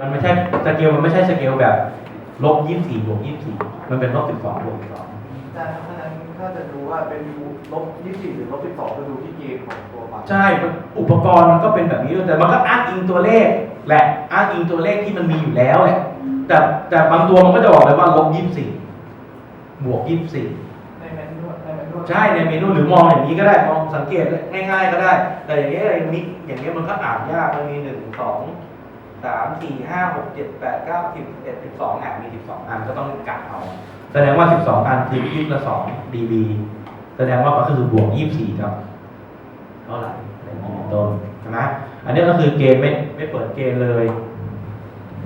มันไม่ใช่สเกลมันไม่ใช่สเกลแบบลบยี่สิบสี่บวกยี่สิบสี่มันเป็นลบสิบสองบวกสองแต่ถ้านั้นถ้าจะดูว่าเป็นลบ24หรือลบ12จะดูที่เกณฑ์ของตัวบัตรใช่มันอุปกรณ์มันก็เป็นแบบนี้ด้วยแต่มันก็อ้างอิงตัวเลขแหละอ้างอิงตัวเลขที่มันมีอยู่แล้วแหละแต่แต่บางตัวมันก็จะบอกเลยว่าลบยี่สิบสี่บวกยี่สิบสี่ในแมนนวลในแมนนวลใช่ในเมนูหรือมองอย่างนี้ก็ได้มองสังเกตง่าย ๆ ก็ได้ แต่อย่างนี้ยอะไรมิกอย่างนี้ยมันก็อ่านยากมันมีหนึ่งสอง สามสี่ห้าหกเจ็ดแปดเก้าสิบเอ็ดสิบสองอะมีสิบสองอันก็ต้องกะเอา แสดงว่าสิบสองอันคือยี่สิบละสองดีบีแสดงว่าก็คือบวกยี่สิบสี่ครับเท่าไหร่อะไรอย่างนี้เป็นต้นใช่ไหมอันนี้ก็คือเกณฑ์ไม่ไม่เปิดเกณฑ์เลย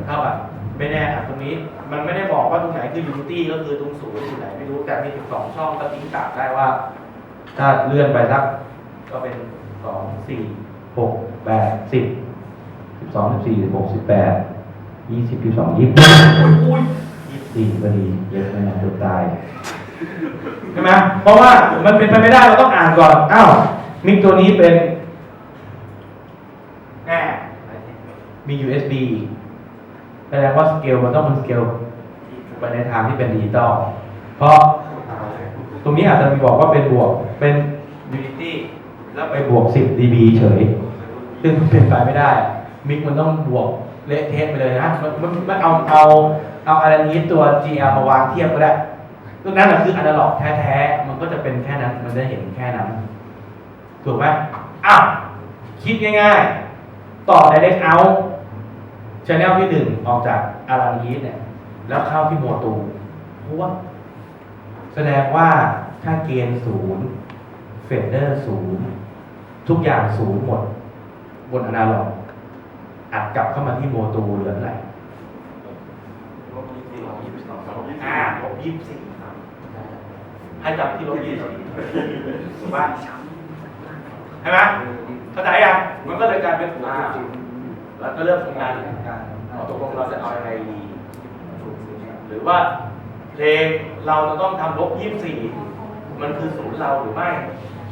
เท่ากับไม่แน่อะตรงนี้มันไม่ได้บอกว่าตรงไหนคือยูนิตี้ก็คือตรงศูนย์อยู่ไหนไม่รู้แต่มีสิบสองช่องก็ทิ้งกะได้ว่า ถ้าเลื่อนไปสักก็เป็นสองสี่หกแปดสิบ สองสิบสี่สิบหกสิบแปดยี่สิบยี่สองยี่สิบยี่สิบสี่พอดีเยอะเลยนะเกือบตายใช่ไหมเพราะว่ามันเป็นไปไม่ได้เราต้องอ่านก่อนอ้าวมิกตัวนี้เป็นแน่มี USB แสดงว่าสเกลมันต้องเป็นสเกลไปในทางที่เป็นดิจิตอลเพราะตรงนี้อาจจะมีบอกว่าเป็นบวกเป็น Unity แล้วไปบวก 10 dB เฉย ซึ่งเป็นไปไม่ได้ มิกมันต้องบวกเละเทะไปเลยนะมันมันมันเอาเอาเอาอะไรนี้ตัว GL มาวางเทียบก็ได้ตรงนั้นแหละคืออนาล็อกแท้ๆมันก็จะเป็นแค่นั้น มันจะเห็นแค่นั้น ถูกไหมอ้าวคิดง่ายๆ ต่อ direct out channel ที่หนึ่งออกจากอารันยีสเนี่ย แล้วเข้าที่โมตูเพราะว่าแสดงว่าถ้าเกณฑ์ศูนย์เฟดเดอร์ศูนย์ทุกอย่างศูนย์หมด บนอนาล็อก อัดกลับเข้ามาที่โมตูเหลือเท่าไหร่ลบ24ลบ22อ่าลบยี่สิบสี่ให้จับที่ลบยี่สิบสี่ถูกป่ะใช่ไหมเข้าใจยังมันก็เลยกลายเป็นอ่าแล้วก็เริ่มทำงานกันเอาตกลงเราจะเอายังไงดี หรือว่าเพลงเราจะต้องทำลบยี่สี่มันคือศูนย์เราหรือไม่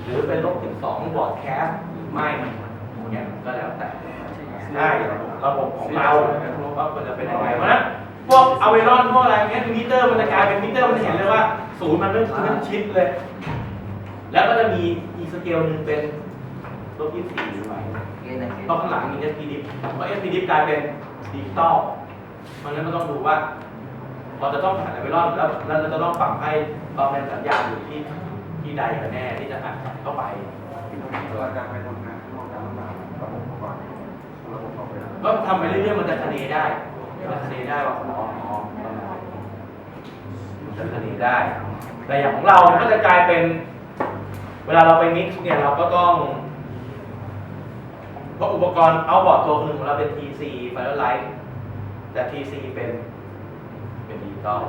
หรือเป็นลบสิบสองบอร์ดแคสต์หรือไม่เนี่ยก็แล้วแต่ ได้ระบบของเราว่าควรจะเป็นยังไงเพราะนั้นพวกเอาเวรอนพวกอะไรเงี้ยมิเตอร์มันจะกลายเป็นมิเตอร์มันจะเห็นเลยว่าศูนย์มันเป็นพื้นชิดเลย แล้วก็จะมีอีสเกลหนึ่งเป็นลบยี่สี่หรือไม่เพราะข้างหลังมี SP diff เพราะ SP diff กลายเป็นดิจิตอลเพราะนั้นก็ต้องดูว่า เราจะต้องผ่านไอเวลอนแล้วแล้วเราจะต้องปรับให้เราเป็นสัญญาณอยู่ที่ที่ใดกันแน่ที่จะอัดเข้าไป ก็ทำไปเรื่อยๆมันจะคะเนได้มันจะคะเนได้ว่าอ๋ออ๋อมันจะคะเนได้ แต่อย่างของเรามันก็จะกลายเป็น เวลาเราไปมิกซ์เนี่ยเราก็ต้องเพราะอุปกรณ์เอาบอร์ดตัวหนึ่งของเราเป็น TC Firelight แต่ TC เป็นเป็นดิจิตอล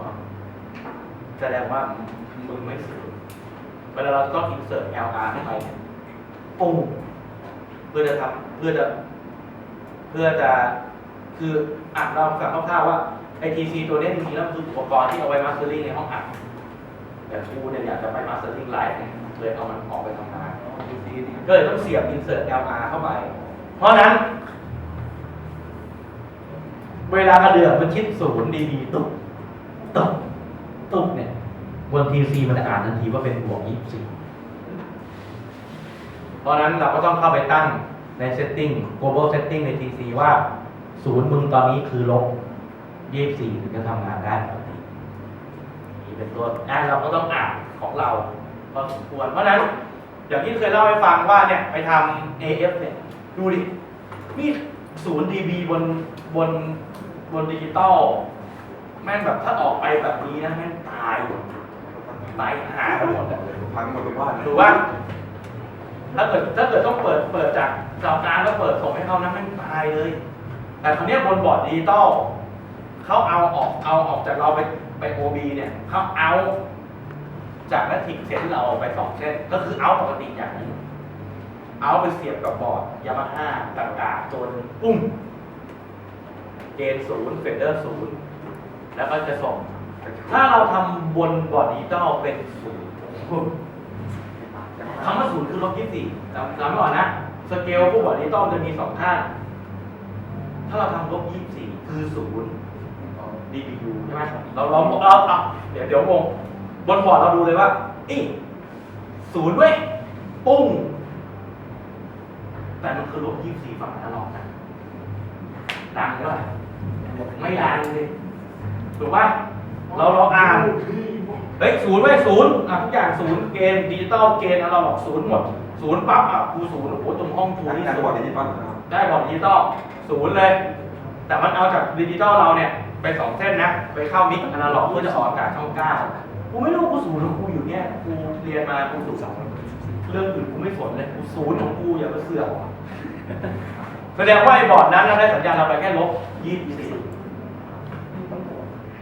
แสดงว่ามึงไม่สื่อเวลาเราต้อง insert LR เข้าไปเนี่ยปุ้งเพื่อจะทำเพื่อจะ เพื่อจะคืออ่านเราฟังคร่าวๆว่าไอ TC ตัวเนี้ยจริงๆแล้วมันคืออุปกรณ์ที่เอาไว้ mastering ในห้องอัดแต่ครูเนี่ยอยากจะไป mastering live เนี่ยเลยเอามันออกไปทำงานก็เลยต้องเสียบ insert LR เข้าไป เพราะฉะนั้น เวลากระเดือกมันชิดศูนย์ดีดีตุกตุกตุกเนี่ยบน TC มันจะอ่านทันทีว่าเป็นบวกยี่สิบเพราะฉะนั้นเราก็ต้องเข้าไปตั้ง ใน setting global setting ใน TC ว่าศูนย์มึงตอนนี้คือลบยี่สิบสี่ถึงจะทำงานได้ปกตินี่เป็นตัวอ่าเราก็ต้องอ่านของเราพอสมควร เพราะฉะนั้น อย่างที่เคยเล่าให้ฟังว่าเนี่ยไปทำ AF เนี่ยดูดิ นี่ศูนย์ dB บนบนบนดิจิตอลแม่งแบบถ้าออกไปแบบนี้นะแม่งตายตายหาไปหมดอะพังหมดทุกบ้านถูกป่ะ ถ้าเกิดถ้าเกิดต้องเปิดเปิดจากเสาวกางแล้วเปิดส่งให้เขานะแม่ตายเลย แต่คราวนี้บนบอร์ดดิจิตอลเขาเอาออกเอาออกจากเราไปไป OB เนี่ยเขาเอาจากแมทริกเส้นเราไปสองเส้นก็คือเอาปกติอย่างนึงเอาไปเสียบกับบอร์ดยามาฮ่าต่างๆจนปุ้งเกณฑ์ศูนย์เฟดเดอร์ศูนย์แล้วก็จะส่ง ถ้าเราทำบนบอร์ดดิจิตอลเป็นศูนย์ คำว่าศูนย์คือลบยี่สี่จำจำไว้ก่อนนะ สเกลพวกบอร์ดดิจิตอลจะมีสองข้าง ถ้าเราทำลบยี่สี่คือศูนย์ DBU ใช่ไหมเราเราเราเอาเดี๋ยวเดี๋ยวงงบนบอร์ดเราดูเลยว่าอีศูนย์เว้ยปุ้ง แต่มันคือลบยี่สี่ฝั่งตลอดนะดังด้วยไม่ดังเลยถูกป่ะเราเราอ่าน เฮ้ยศูนย์ไว้ยศูนย์อะทุกอย่างศูนย์เกณฑ์ดิจิตอลเกณฑ์อะไรบอกศูนย์หมดศูนย์ปั๊บอะกูศูนย์โอ้โหตรงห้องกูนี่การศูบอร์นดย์ดิจิตอลนะครับได้บอกดิจิตอลศูนย์เลย แต่มันเอาจากดิจิตอลเราเนี่ยไปสองเส้นนะไปเข้ามิกอนาล็อกเพื่อจะออกอากาศช่องเก้ากูไม่รู้กูศูนย์ของกูอยู่เนี่ยกูเรียนมากูศูนย์สองเรื่องอื่นกูไม่สนเลยกูศูนย์ของกูอย่ามาเสือกแสดงว่าไอ้บอร์ดนั้นนะได้สัญญาณเราไปแค่ลบยี่สิบ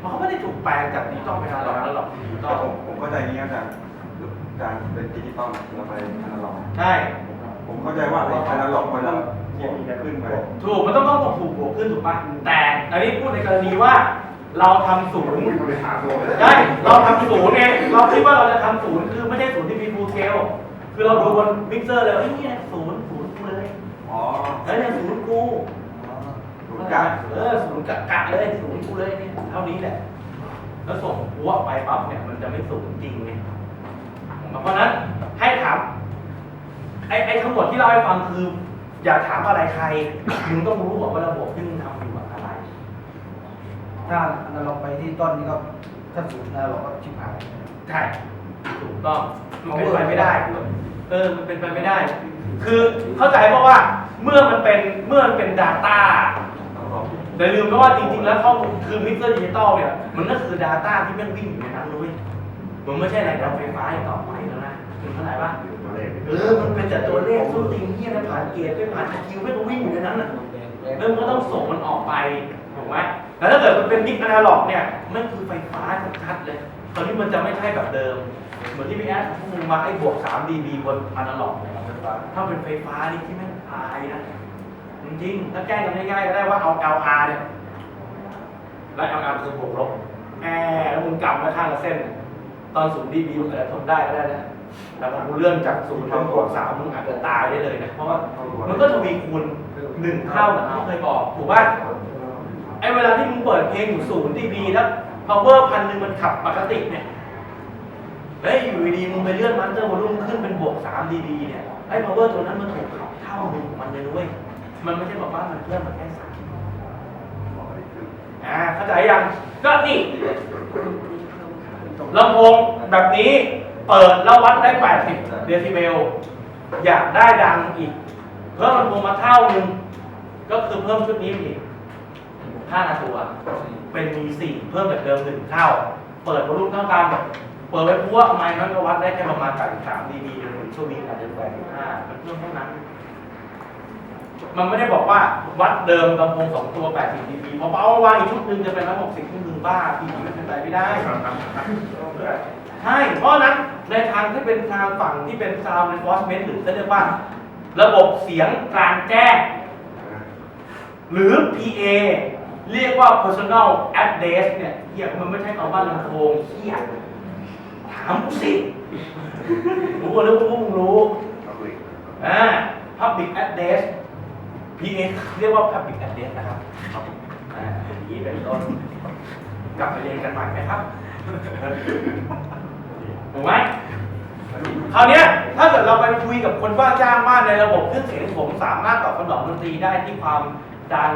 สี่เพราะเขาไม่ได้ถูกแปลงจากดิจิตอลไปอนาล็อกแล้วหรอกดิจิตอลผมผมเข้าใจอย่างนี้อาจารย์การเป็นดิจิตอลเราไปอนาล็อกใช่ ผมเข้าใจว่าไอ้อนาล็อกมันจะขึ้นไปถูกมันต้องต้องถูกบวกขึ้นถูกป่ะแต่อันนี้พูดในกรณีว่าเราทำศูนย์ใช่เราทำศูนย์ไงเราคิดว่าเราจะทำศูนย์คือไม่ใช่ศูนย์ที่มีฟูลสเกลคือเราดูบนมิกเซอร์เลยเฮ้ยเนี่ยศูนย์ศูนย์กูเลยอ๋อเฮ้ยเนี่ยศูนย์ กูถูกกัดเออศูนย์กะกะเลยศูนย์กูเลยเนี่ยเท่านี้แหละ แล้วส่งหัวไปปั๊บเนี่ย มันจะไม่ศูนย์จริงไงเพราะฉะนั้นให้ถามไอ้ไอ้ทั้งหมดที่เราให้ฟังคือ อย่าถามอะไรใครมึงต้องรู้ก่อนว่าระบบที่มึงทำอยู่อะอะไร ถ้าอนาล็อกไปที่ต้นนี้ก็ถ้าศูนย์อนาล็อกก็ชิบหายใช่ถูกต้องมันเป็นไปไม่ได้เออมันเป็นไปไม่ได้ คือเข้าใจเพราะว่าเมื่อมันเป็นเมื่อมันเป็น Data แต่ลืมไปว่าจริงๆ แล้วข้อมูลคือมิเตอร์ดิจิตอลเนี่ยมันก็คือ Data ที่แม่งวิ่งอยู่ในนั้นเลยมันไม่ใช่แรงดันไฟฟ้าอีกต่อไปแล้วนะคุณเข้าใจปะเออมันเป็นแต่ตัวเลขส้นตีนที่อะไรผ่านเกตไปผ่านคิวไม่ก็วิ่งอยู่ในนั้นน่ะแล้วมันก็ต้องส่งมันออกไปถูกไหมแล้วถ้าเกิดมันเป็นมิกอนาล็อกเนี่ยมันคือไฟฟ้าชัดๆเลย ตอนนี้มันจะไม่ใช่แบบเดิม เหมือนที่พี่แอดพูดมาไอ้บวก3 dB บนอนาล็อกเนี่ยถ้าเป็นไฟฟ้านี่ที่แม่งตายนะ จริงๆถ้าแก้กันง่ายๆก็ได้ว่าเอา LR เนี่ยแล้ว LR คือบวกลบแอร์แล้วมึงกำไว้ข้างละเส้น ตอน0 dB มันอาจจะทนได้ก็ได้นะแต่พอกูเลื่อนจากศูนย์มาบวก3มึงอาจจะตายได้เลยนะเพราะว่ามันก็ทวีคูณหนึ่งเท่าเหมือนที่เคยบอกถูกป่ะไอ้เวลาที่มึงเปิดเพลงอยู่ศูนย์ดีบีแล้ว power พันหนึ่งมันขับปกติเนี่ยเฮ้ยอยู่ดีๆมึงไปเลื่อนมันเตอร์วอลุ่มขึ้นเป็นบวกสามดีบีเนี่ยไอ้ power ตัวนั้นมันถูกขับเท่าหนึ่งมันเลยนะเว้ย มันไม่ใช่บอกว่ามันเพิ่มมาแค่สามอ่าเข้าใจยังก็นี่ลำโพงแบบนี้เปิดแล้ววัดได้ 80 เดซิเบล อยากได้ดังอีก เพิ่มลำโพงมาเท่านึง ก็คือเพิ่มชุดนี้อีกห้าตัว เป็นมีสี่เพิ่มจากเดิมหนึ่งเท่า เปิดวอลุ่มเท่ากัน เปิดไว้พวกไม้มันก็วัดได้แค่ประมาณ83ดีบีจนถึงช่วงนี้อาจจะ85มันเพิ่มเท่านั้น มันไม่ได้บอกว่าวัดเดิมลำโพงสองตัว80ดีบีพอเอาวางอีกชุดหนึ่งจะเป็น160ชุดหนึ่งบ้าพี่ไม่เป็นไปไม่ได้ใช่เพราะฉะนั้นในทางที่เป็นทางฝั่งที่เป็น sound reinforcement หรือเขาเรียกว่า ระบบเสียงกลางแจ้งหรือ PA เรียกว่า personal address เนี่ยเฮียมันไม่ใช่คำว่าลำโพงเฮียถามกูสิรู้ว่าแล้วพวกมึงรู้อ่า public address PA เรียกว่า public address นะครับอ่าอย่างนี้เป็นต้นกลับไปเรียนกันใหม่ไหมครับถูกไหมคราวเนี้ยถ้าเกิดเราไปคุยกับคนว่าจ้างมากในระบบเครื่องเสียงผมสามารถตอบสนองดนตรีได้ที่ความดัง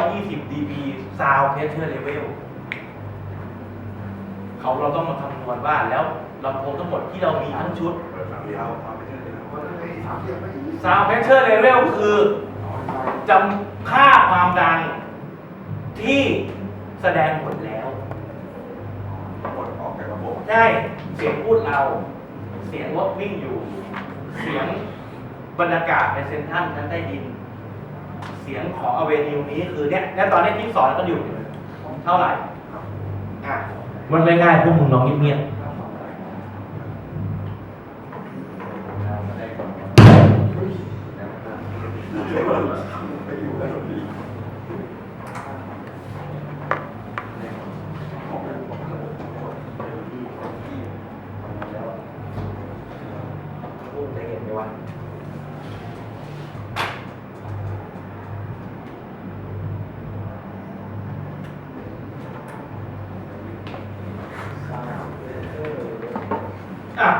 120 dB sound pressure level เขาเราต้องมาคำนวณว่าแล้วลำโพงทั้งหมดที่เรามีทั้งชุด sound pressure level คือ จำค่าความดังที่แสดงผลแล้ว กดออกจากระบบใช่เสียงพูดเรา เสียงรถวิ่งอยู่ เสียงบรรยากาศในเซ็นทรัลชั้นใต้ดิน เสียงของอเวนิวนี้คือเนี่ยเนี่ยตอนนี้ที่สอนก็อยู่ เท่าไหร่ อะมันไม่ง่ายพวกมึงลองเงียบๆ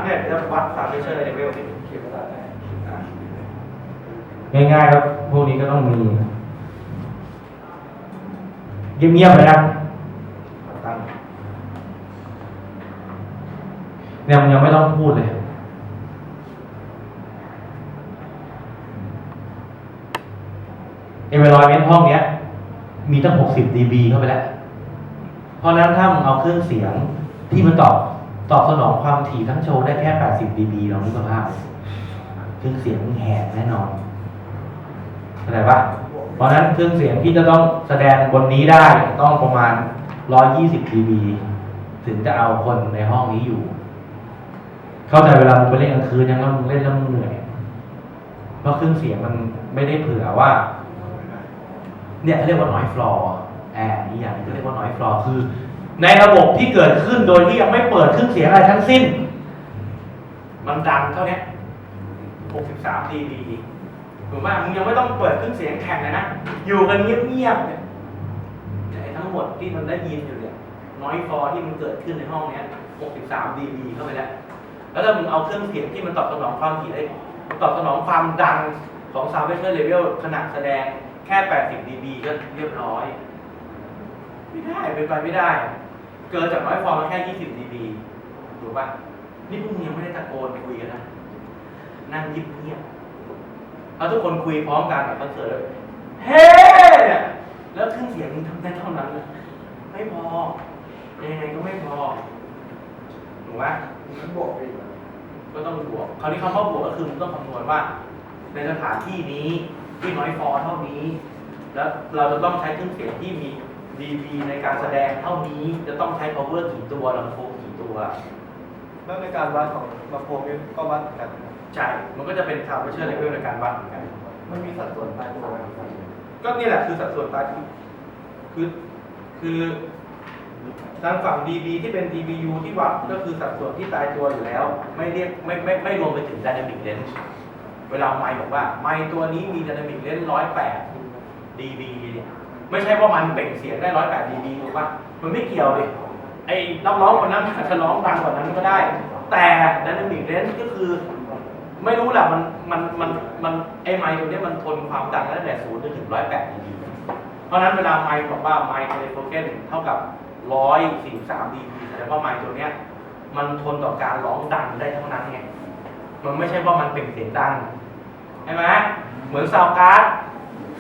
เนี่ยเดี๋ยวจะวัดสามเชอร์เลเวลที่เขียนภาษาไทยอะง่ายๆครับพวกนี้ก็ต้องมีเงียบๆเลยนะตั้งเนี่ยมันยังไม่ต้องพูดเลย environment ห้องเนี้ย มีตั้ง 60 dB เข้าไปแล้ว เพราะฉะนั้นถ้ามึงเอาเครื่องเสียงที่มันตอบ ตอบสนองความถี่ทั้งโชว์ได้แค่ 80 dB ลองนึกสภาพเครื่องเสียงมึงแหกแน่นอนเข้าใจปะเพราะนั้นเครื่องเสียงที่จะต้องแสดงบนนี้ได้ต้องประมาณ 120 dB ถึงจะเอาคนในห้องนี้อยู่ เข้าใจเวลามึงไปเล่นกลางคืนยังแล้วมึงเล่นแล้วมึงเหนื่อย เพราะเครื่องเสียงมันไม่ได้เผื่อว่า เนี่ยเขาเรียกว่า noise floor แอบนี่อย่างนึงเขาเรียกว่า noise floor คือ ในระบบที่เกิดขึ้นโดยที่ยังไม่เปิดเครื่องเสียงอะไรทั้งสิ้น มันดังเท่านี้63 dB ถูกไหมมึงยังไม่ต้องเปิดเครื่องเสียงแข่งเลยนะ อยู่กันเงียบๆเนี่ยเนี่ยไอ้ทั้งหมดที่มันได้ยินอยู่เนี่ย noise floor ที่มันเกิดขึ้นในห้องเนี้ย63 dB เข้าไปแล้ว แล้วถ้ามึงเอาเครื่องเสียงที่มันตอบสนองความถี่ได้ ตอบสนองความดังของ sound pressure level ขนาดแสดงแค่ 80 dB ก็เรียบร้อย ไม่ได้ เป็นไปไม่ได้ เกินจากน้อยฟอร์มมาแค่20 dB ถูกป่ะนี่พวกมึงยังไม่ได้ตะโกนคุยกันนะ นั่งยิบเงียบๆเอาทุกคนคุยพร้อมกันกับคอนเสิร์ตเลยเฮ้เนี่ยแล้วเครื่องเสียงมึงทำได้เท่านั้นนะไม่พอยังไงก็ไม่พอถูกไหมมันบวกไปอีกก็ต้องบวกคราวนี้คำว่าบวกก็คือมันต้องคำนวณว่า ในสถานที่นี้ที่น้อยฟอร์เท่านี้ แล้วเราจะต้องใช้เครื่องเสียงที่มี dB ในการแสดงเท่านี้จะต้องใช้ power กี่ตัวลำโพงกี่ตัวแล้วในการวัดของลำโพงนี่ก็วัดเหมือนกัน ใช่ มันก็จะเป็น temperature level ในการวัดเหมือนกัน มันมีสัดส่วนตายตัวไหมครับก็นี่แหละคือสัดส่วนตายที่คือคือทางฝั่ง dB ที่เป็น dBu ที่วัดก็คือสัดส่วนที่ตายตัวอยู่แล้ว ไม่เรียกไม่ไม่ไม่รวมไปถึง dynamic range เวลาไมค์บอกว่าไมค์ตัวนี้มี dynamic range ร้อยแปด dB เนี่ย ไม่ใช่ว่ามันเปล่งเสียงได้ร้อยแปด dB ถูกปะมันไม่เกี่ยวเลยไอ้นักร้องคนนั้นอาจจะร้องดังกว่านั้นก็ได้ แต่ dynamic range ก็คือ ไม่รู้แหละมันมันมันมันไอ้ไมค์ตัวเนี้ยมันทนความดังตั้งแต่ศูนย์จนถึงร้อยแปด dB เพราะนั้นเวลาไมค์บอกว่าไมค์เทเลโฟเกนเท่ากับร้อยสี่สาม dB แสดงว่าไมค์ตัวเนี้ยมันทนต่อการร้องดังได้เท่านั้นไงมันไม่ใช่ว่ามันเปล่งเสียงดังใช่ไหมเหมือนซาวการ์ด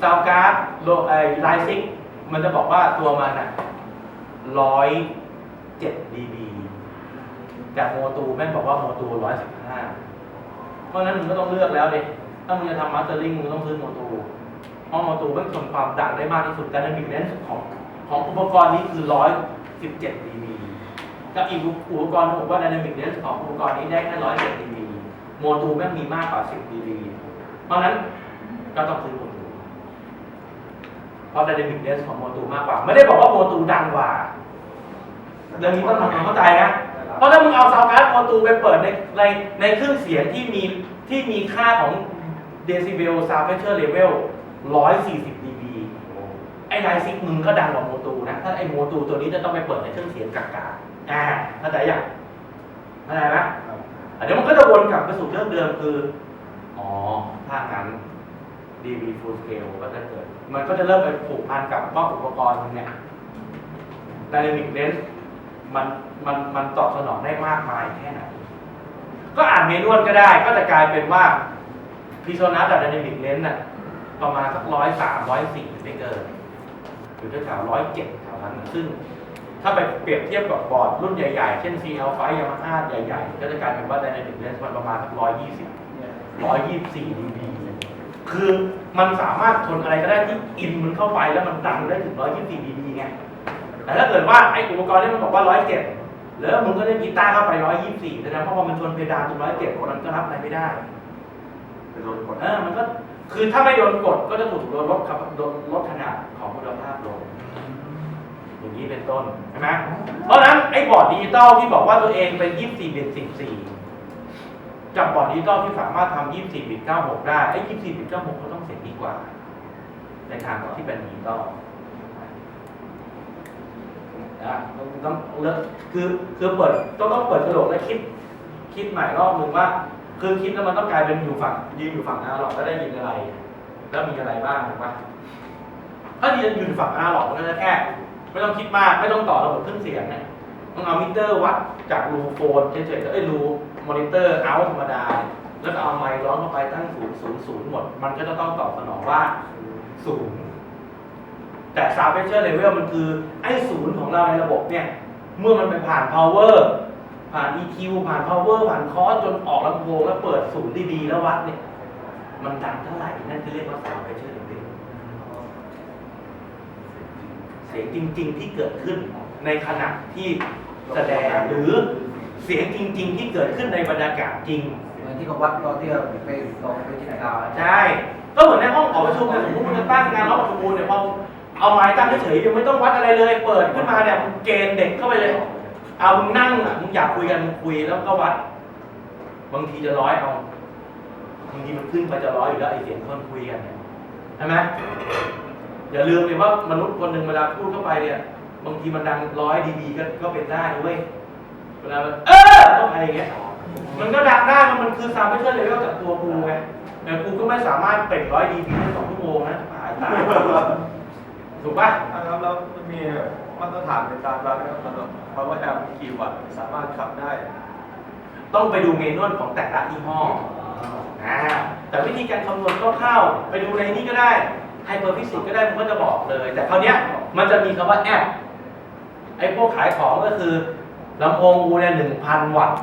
ซาวการ์ดโลไอไลซิกมันจะบอกว่าตัวมันอะร้อยเจ็ด dB แต่โมตูแม่งบอกว่าโมตูร้อยสิบห้าเพราะนั้นมึงก็ต้องเลือกแล้วดิถ้ามึงจะทำมาสเตอร์ลิงมึงต้องซื้อโมตูเพราะโมตูแมันทนความดังได้มากที่สุดแต่ในมิกเนนของของอุปกรณ์นี้คือร้อยสิบเจ็ด dB กับอีกอุปกรณ์หนึ่งว่า Dynamic Range ของอุปกรณ์นี้ได้แค่ร้อยเจ็ด dB โมตูแม่งมีมากกว่าสิบ dB เพราะฉะนั้นก็ต้องซื้อโมตู เพราะ Dynamic Range ของโมตูมากกว่า ไม่ได้บอกว่าโมตูดังกว่าเรื่องนี้ต้องทำความเข้าใจนะเพราะถ้ามึงเอาซาวการ์ดโมตูไปเปิดในในในเครื่องเสียงที่มีที่มีค่าของเดซิเบลซาวเพเชอร์เลเวล140 dB ไอ้ไลซิกมึงก็ดังกว่าโมตูนะ ถ้าไอ้โมตูตัวนี้จะต้องไปเปิดในเครื่องเสียงกากาอ่าเข้าใจยังเข้าใจไหมอะเดี๋ยวมันก็จะวนกลับไปสู่เรื่องเดิมคือ อ๋อ ถ้างั้น dB full scale ก็จะเกิด มันก็จะเริ่มไปผูกพันกับว่าอุปกรณ์มึงเนี่ย Dynamic Range มันมันมันตอบสนองได้มากมายแค่ไหน ก็อ่านเมนวลก็ได้ ก็จะกลายเป็นว่าพิโซนัสกับ Dynamic Range น่ะประมาณสักร้อยสามร้อยสี่ไม่เกินอยู่ที่แถวร้อยเจ็ดแถวนั้นซึ่งถ้าไปเปรียบเทียบกับบอร์ดรุ่นใหญ่ๆ เช่น CL ไฟ Yamaha ใหญ่ๆ ก็จะกลายเป็นว่า Dynamic Range มันประมาณสักร้อยยี่สิบร้อยยี่สิบสี่ดีบี คือมันสามารถทนอะไรก็ได้ที่อินมันเข้าไปแล้วมันดังได้ถึงร้อยยี่สิบสี่ดีบีไงแต่ถ้าเกิดว่าไอ้อุปกรณ์ที่มันบอกว่าร้อยเจ็ดแล้วมึงก็เล่นกีตาร์เข้าไปร้อยยี่สิบสี่แสดงว่าพอมันชนเพดานตรงร้อยเจ็ดมันก็รับอะไรไม่ได้ไปโดนกดเออมันก็คือถ้าไม่โดนกดก็จะถูกโดนลดครับโดนลดขนาดของคุณภาพลงอย่างนี้เป็นต้นใช่ไหมเพราะฉะนั้นไอ้บอร์ดดิจิตอลที่บอกว่าตัวเองเป็นยี่สิบสี่เบียดสิบสี่ กับบอร์ดดิจิตอลที่สามารถทำยี่สิบสี่บิตเก้าหกได้ไอ้ยี่สิบสี่บิตเก้าหกก็ต้องเสียงดีกว่า ในทางที่เป็นดิจิตอลนะต้องเลิกคือคือเปิดต้องต้องเปิดกระโหลกและคิด คิดใหม่รอบนึงว่า คือคิดแล้วมันต้องกลายเป็นอยู่ฝั่งยืนอยู่ฝั่งอาหรอกแล้วได้ยินอะไร แล้วมีอะไรบ้างถูกปะถ้ายืนอยู่ฝั่งอาหรอกก็จะแค่ไม่ต้องคิดมากไม่ต้องต่อระบบเครื่องเสียงเนี่ยต้องเอามิเตอร์วัดจากรูโฟนเฉยๆเอ้รู มอนิเตอร์เอาธรรมดา แล้วก็เอาไมค์ร้อนเข้าไปตั้งศูนย์ศูนย์ศูนย์หมด มันก็จะต้องตอบสนองว่าศูนย์แต่ซาวด์เพชเชอร์เลเวลมันคือ ไอ้ศูนย์ของเราในระบบเนี่ย เมื่อมันไปผ่าน power ผ่าน EQ ผ่าน power ผ่านคอสจนออกลำโพงแล้วเปิดศูนย์ดีๆแล้ววัดเนี่ย มันดังเท่าไหร่ นั่นคือเรียกว่าซาวด์เพชเชอร์เลเวลเสียงจริง ๆ ที่เกิดขึ้นในขณะที่แสดงหรือ เสียงจริง ๆ ที่เกิดขึ้นในบรรยากาศจริง เหมือนที่เขาวัดตอนที่เราไปลองไปที่ไหนดาวใช่ ก็เหมือนในห้องหอประชุมเนี่ยสมมติมันจะตั้งงานร้องประชุมเนี่ยพอเอาไม้ตั้งเฉยๆยังไม่ต้องวัดอะไรเลย เปิดขึ้นมาเนี่ยมึงเกณฑ์เด็กเข้าไปเลย เอามึงนั่งอะมึงอยากคุยกันมึงคุยแล้วก็วัด บางทีจะร้อยเอาบางทีมันขึ้นไปจะร้อยอยู่แล้วไอเสียงคนคุยกันเนี่ยใช่ไหมอย่าลืมเลยว่ามนุษย์คนหนึ่งเวลาพูดเข้าไปเนี่ย บางทีมันดังร้อยดีๆก็ก็เป็นได้นะเว้ย เวลามันเออเข้าไปอย่างเงี้ย มันก็ดังได้มันมันคือซาวด์ไม่เชื่อเลเวลจากตัวกูไงแต่กูก็ไม่สามารถเป็นร้อยดีได้สองชั่วโมงนะตายตายถูกป่ะครับแล้วมันมีมาตรฐานในการวัดนะครับสำหรับเพราะว่าแอมกี่วัตต์สามารถขับได้ ต้องไปดูเมนวลของแต่ละยี่ห้ออ่าแต่วิธีการคำนวณคร่าวๆไปดูในนี้ก็ได้ไฮเปอร์ฟิสิกก็ได้มันก็จะบอกเลย แต่คราวเนี้ยมันจะมีคำว่าแอปไอ้พวกขายของก็คือ ลำโพงกูเนี่ยหนึ่งพันวัตต์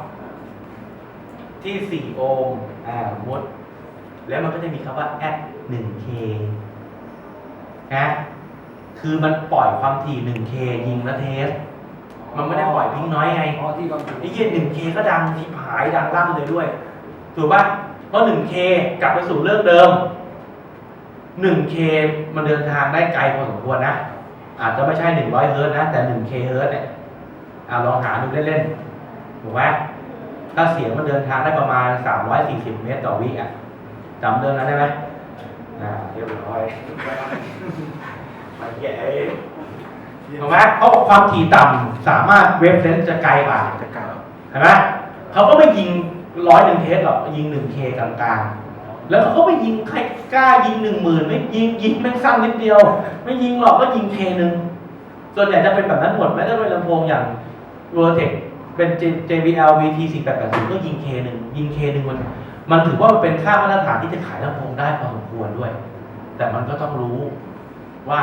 ที่4โอห์มอ่ามด แล้วมันก็จะมีคำว่า at 1k นะคือมันปล่อยความถี่ 1k ยิงแล้วเทส มันไม่ได้ปล่อยพิงน้อยไงอ๋อที่บางจุดไอ้เหี้ย 1k ก็ดังที่หายดังลั่นเลยด้วย ถูกป่ะเพราะ 1k กลับไปสู่เรื่องเดิม 1k มันเดินทางได้ไกลพอสมควรนะ อาจจะไม่ใช่100เฮิร์ตซ์นะ แต่ 1k เฮิร์ตซ์เนี่ย อ่าลองหาดูเล่นๆถูกไหมถ้าเสียงมันเดินทางได้ประมาณ 340 เมตรต่อวิอะจำเรื่องนั้นได้ไหมอ่าเรียบร้อยมาแย่ถูกไหมเพราะความถี่ต่ำสามารถเวฟเลนส์จะไกลกว่าจะกล่าวเห็นไหมเขาก็ไม่ยิงร้อยหนึ่งเทสหรอกยิงหนึ่งเคกลางๆ แล้วเขาก็ไม่ยิงใครกล้ายิงหนึ่งหมื่นไม่ยิงยิงแม่งสั้นนิดเดียว ไม่ยิงหรอกก็ยิงเคหนึ่งส่วนใหญ่จะเป็นแบบนั้นหมดแม้แต่เป็นลำโพงอย่าง r o t e c เป็น J- JBL VT 4880ก็ยิง K หนึ่งยิง K หนึ่งมันมันถือว่ามันเป็นค่ามาตรฐานที่จะขายลำโพงได้พอสมควรด้วย แต่มันก็ต้องรู้ว่า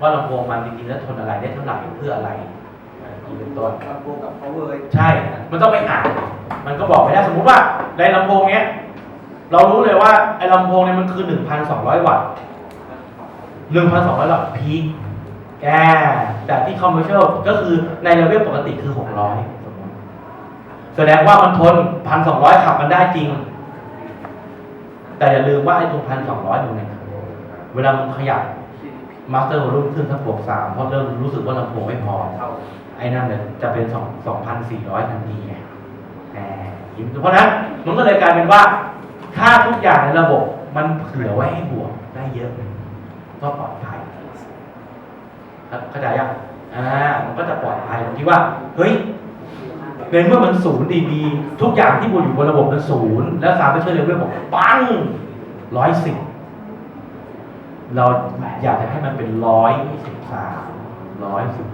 ว่าลำโพงมันจริงๆแล้วทนอะไรได้เท่าไหร่เพื่ออะไรนี่เป็นต้นลำโพงกับ power ใช่ มันต้องไปอ่านมันก็บอกไม่ได้สมมุติว่าในลำโพงเนี้ยเรารู้เลยว่าไอ้ลำโพงเนี่ยมันคือ 1,200 วัตต์1,200 วัตต์พีค แกแต่ที่คอมเมอร์เชียลก็คือในระเลเวลปกติคือ 600สมมติแสดงว่ามันทน 1,200 ขับมันได้จริง แต่อย่าลืมว่าไอ้ตรง1,200ตรงเนี้ยเวลามึงขยับมาสเตอร์วอลลุ่มขึ้นสักบวกสามเพราะเริ่มรู้สึกว่าลำโพงไม่พอ ไอ้นั่นเนี่ยจะเป็นสองสองพันสี่ร้อยทันทีไงแหมเพราะนั้นมันก็เลยกลายเป็นว่าถ้าทุกอย่างในระบบมันเผื่อไว้ให้บวกได้เยอะ ก็ปลอดภัย เข้าใจยังอ่ามันก็จะปลอดภัยตรงที่ว่า เฮ้ยในเมื่อมันศูนย์ดีบีทุกอย่างที่บนอยู่บนระบบมันศูนย์แล้วสามไปเชื่อเลเวลบอกปังร้อยสิบเราอยากจะให้มันเป็นร้อยสิบสามร้อยสิบ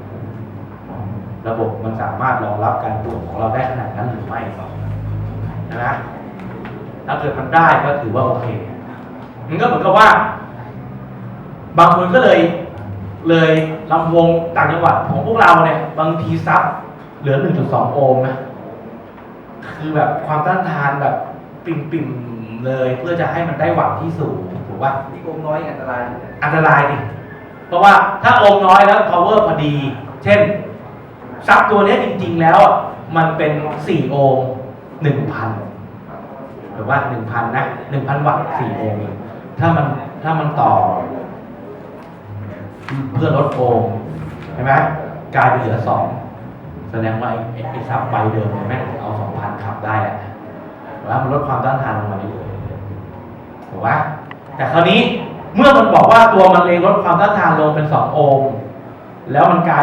ระบบมันสามารถรองรับการตรวจของเราได้ขนาดนั้นหรือไม่นะถ้าเกิดมันได้ก็ถือว่าโอเคมันก็เหมือนกับว่า บางคนก็เลย เลยลำวงต่างจังหวัดของพวกเราเนี่ย บางทีซับเหลือ 1.2 โอห์มนะ คือแบบความต้านทานแบบปิ่มๆเลยเพื่อจะให้มันได้หวังที่สูงถูกป่ะที่โกงน้อยอันตรายนะอันตรายดิเพราะว่าถ้าโอห์มน้อยแล้ว power พอดี เช่นซับตัวเนี้ยจริง ๆ แล้วอะมันเป็น 4 โอห์ม1,000หรือว่า 1,000 นะ 1,000 วัตต์4โอห์มถ้ามันถ้ามันต่อ เพื่อลดโอห์มใช่ไหมกลายเป็นเหลือสองแสดงว่าไอ้ไอ้ซับใบเดิมเนี่ยแม่งเอาสองพันขับได้แหละแล้วมันลดความต้านทานลงมาดิถูกปะแต่คราวนี้เมื่อมันบอกว่าตัวมันเองลดความต้านทานลงเป็น2โอห์มแล้วมันกลาย